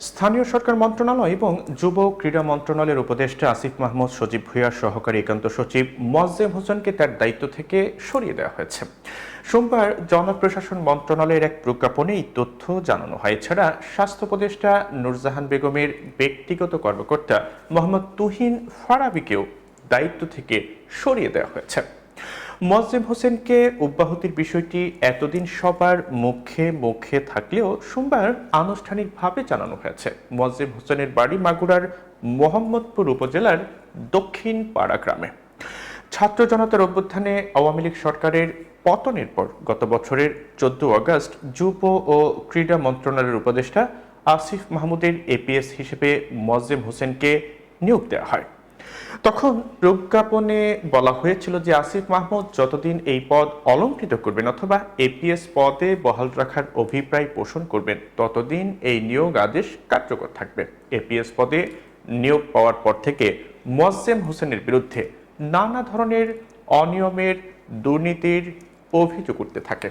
স্থানীয় সরকার মন্ত্রণালয় এবং যুব ক্রীড়া মন্ত্রণালয়ের উপদেষ্টা আসিফ মাহমুদ সজীব ভুইয়ার সহকারী একান্ত সচিব মোয়াজ্জেম হোসেনকে তার দায়িত্ব থেকে সরিয়ে দেওয়া হয়েছে। সোমবার জনপ্রশাসন মন্ত্রণালয়ের এক প্রজ্ঞাপনে এই তথ্য জানানো হয়। এছাড়া স্বাস্থ্য উপদেষ্টা নুরজাহান বেগমের ব্যক্তিগত কর্মকর্তা মোহাম্মদ তুহিন ফারাবিকেও দায়িত্ব থেকে সরিয়ে দেওয়া হয়েছে। মোয়াজ্জেম হোসেনকে অব্যাহতির বিষয়টি এতদিন সবার মুখে মুখে থাকলেও সোমবার আনুষ্ঠানিকভাবে জানানো হয়েছে। মোয়াজ্জেম হোসেনের বাড়ি মাগুরার মোহাম্মদপুর উপজেলার দক্ষিণ পাড়া গ্রামে। ছাত্র জনতার অভ্যুত্থানে আওয়ামী লীগ সরকারের পতনের পর গত বছরের চোদ্দ আগস্ট যুব ও ক্রীড়া মন্ত্রণালয়ের উপদেষ্টা আসিফ মাহমুদের এপিএস হিসেবে মোয়াজ্জেম হোসেনকে নিয়োগ দেওয়া হয়। তখন প্রজ্ঞাপনে বলা হয়েছিল যে আসিফ মাহমুদ যতদিন এই পদ অলঙ্কৃত করবেন অথবা এপিএস পদে বহাল রাখার অভিপ্রায় পোষণ করবেন, ততদিন এই নিয়োগ আদেশ কার্যকর থাকবে। এপিএস পদে নিয়োগ পাওয়ার পর থেকে মোয়াজ্জেম হোসেনের বিরুদ্ধে নানা ধরনের অনিয়মের দুর্নীতির অভিযোগ উঠতে থাকে।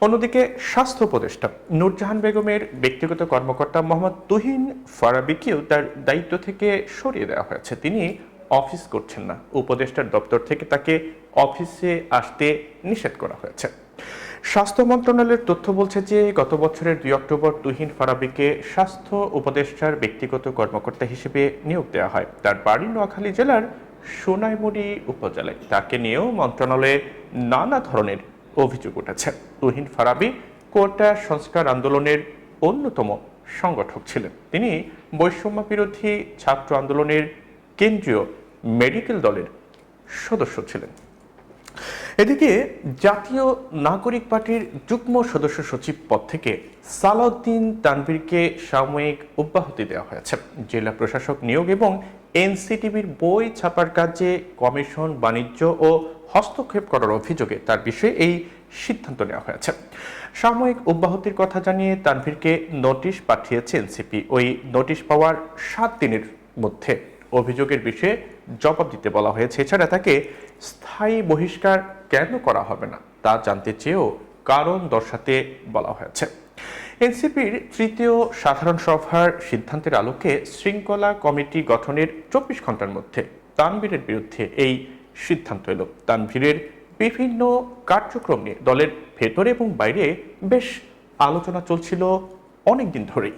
অন্যদিকে স্বাস্থ্য উপদেষ্টা নূরজাহান বেগমের ব্যক্তিগত কর্মকর্তা মোহাম্মদ তুহিন ফারাবিকেও তার দায়িত্ব থেকে সরিয়ে দেওয়া হয়েছে। তিনি অফিস করছেন না। উপদেষ্টার দপ্তর থেকে তাকে অফিসে আসতে নিষেধ করা হয়েছে। স্বাস্থ্য মন্ত্রণালয়ের তথ্য বলছে যে, গত বছরের দুই অক্টোবর তুহিন ফারাবিকে স্বাস্থ্য উপদেষ্টার ব্যক্তিগত কর্মকর্তা হিসেবে নিয়োগ দেওয়া হয়। তার বাড়ি নোয়াখালী জেলার সোনাইমুড়ি উপজেলায়। তাকে নিয়েও মন্ত্রণালয়ে নানা ধরনের অভিযোগ উঠেছে। তুহিন ফারাবি কোটা সংস্কার আন্দোলনের অন্যতম সংগঠক ছিলেন। তিনি বৈষম্য বিরোধী ছাত্র আন্দোলনের কেন্দ্রীয় মেডিকেল দলের সদস্য ছিলেন। এদিকে জাতীয় নাগরিক পার্টির যুগ্ম সদস্য সচিব পদ থেকে সালাউদ্দিন তানভীরকে সাময়িক অব্যাহতি দেওয়া হয়েছে। জেলা প্রশাসক নিয়োগ এবং এনসিটিভির বই ছাপার কাজে কমিশন, বাণিজ্য ও হস্তক্ষেপ করার অভিযোগে তার বিষয়ে এই সিদ্ধান্ত নেওয়া হয়েছে। সাময়িক অব্যাহতির কথা জানিয়ে তানভীরকে নোটিশ পাঠিয়েছে এনসিপি। ওই নোটিশ পাওয়ার সাত দিনের মধ্যে অভিযোগের বিষয়ে জবাব দিতে বলা হয়েছে। এছাড়া তাকে স্থায়ী বহিষ্কার কেন করা হবে না তা জানতে চেয়েও কারণ দর্শাতে বলা হয়েছে। এনসিপির তৃতীয় সাধারণ সভার সিদ্ধান্তের আলোকে শৃঙ্খলা কমিটি গঠনের চব্বিশ ঘণ্টার মধ্যে তানবীরের বিরুদ্ধে এই সিদ্ধান্ত এলো। তানভীরের বিভিন্ন কার্যক্রম নিয়ে দলের ভেতরে এবং বাইরে বেশ আলোচনা চলছিল অনেকদিন ধরেই।